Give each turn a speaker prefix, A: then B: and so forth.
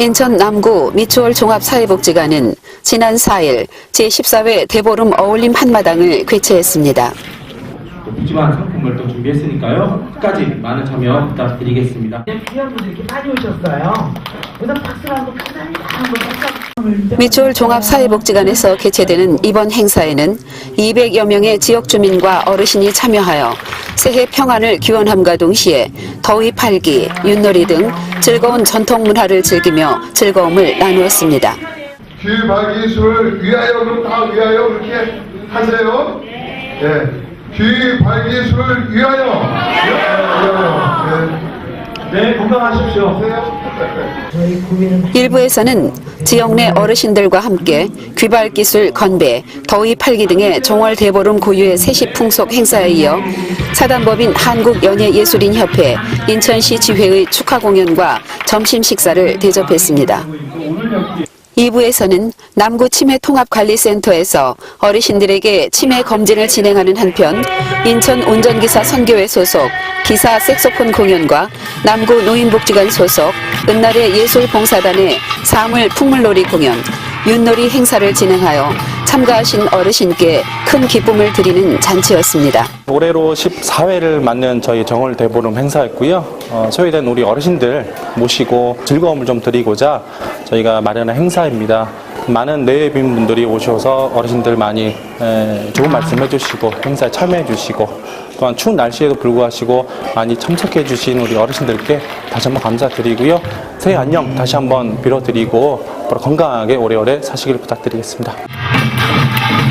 A: 인천 남구 미추홀 종합사회복지관은 지난 4일 제14회 대보름 어울림 한마당을 개최했습니다.
B: 묵지만 상품을 또 준비했으니까요. 끝까지 많은 참여 부탁드리겠습니다.
C: 귀한 분들 이렇게 많이 오셨어요. 그래서 박수를 한번 감사합니다. 한번 박수.
A: 미추홀 종합사회복지관에서 개최되는 이번 행사에는 200여 명의 지역 주민과 어르신이 참여하여 새해 평안을 기원함과 동시에 더위 팔기, 윷놀이 등 즐거운 전통 문화를 즐기며 즐거움을 나누었습니다.
D: 귀발기술을 위하여 그럼 다 위하여 그렇게 하세요. 예. 귀발기술을 위하여. 위하여.
B: 네, 건강하십시오.
A: 일부에서는 지역 내 어르신들과 함께 귀발 기술 건배, 더위 팔기 등의 종월 대보름 고유의 세시 풍속 행사에 이어 사단법인 한국연예예술인협회 인천시 지회의 축하 공연과 점심 식사를 대접했습니다. 2부에서는 남구 치매통합관리센터에서 어르신들에게 치매 검진을 진행하는 한편 인천 운전기사 선교회 소속 기사 색소폰 공연과 남구 노인복지관 소속 은날의 예술봉사단의 사물 풍물놀이 공연, 윷놀이 행사를 진행하여 참가하신 어르신께 큰 기쁨을 드리는 잔치였습니다.
E: 올해로 14회를 맞는 저희 정월 대보름 행사였고요. 어, 소외된 우리 어르신들 모시고 즐거움을 좀 드리고자 저희가 마련한 행사입니다. 많은 내외빈 분들이 오셔서 어르신들 많이 에, 좋은 말씀 해주시고 행사에 참여해 주시고 또한 추운 날씨에도 불구하시고 많이 참석해 주신 우리 어르신들께 다시 한번 감사드리고요. 새해 안녕 다시 한번 빌어드리고 건강하게 오래오래 사시길 부탁드리겠습니다. Thank you.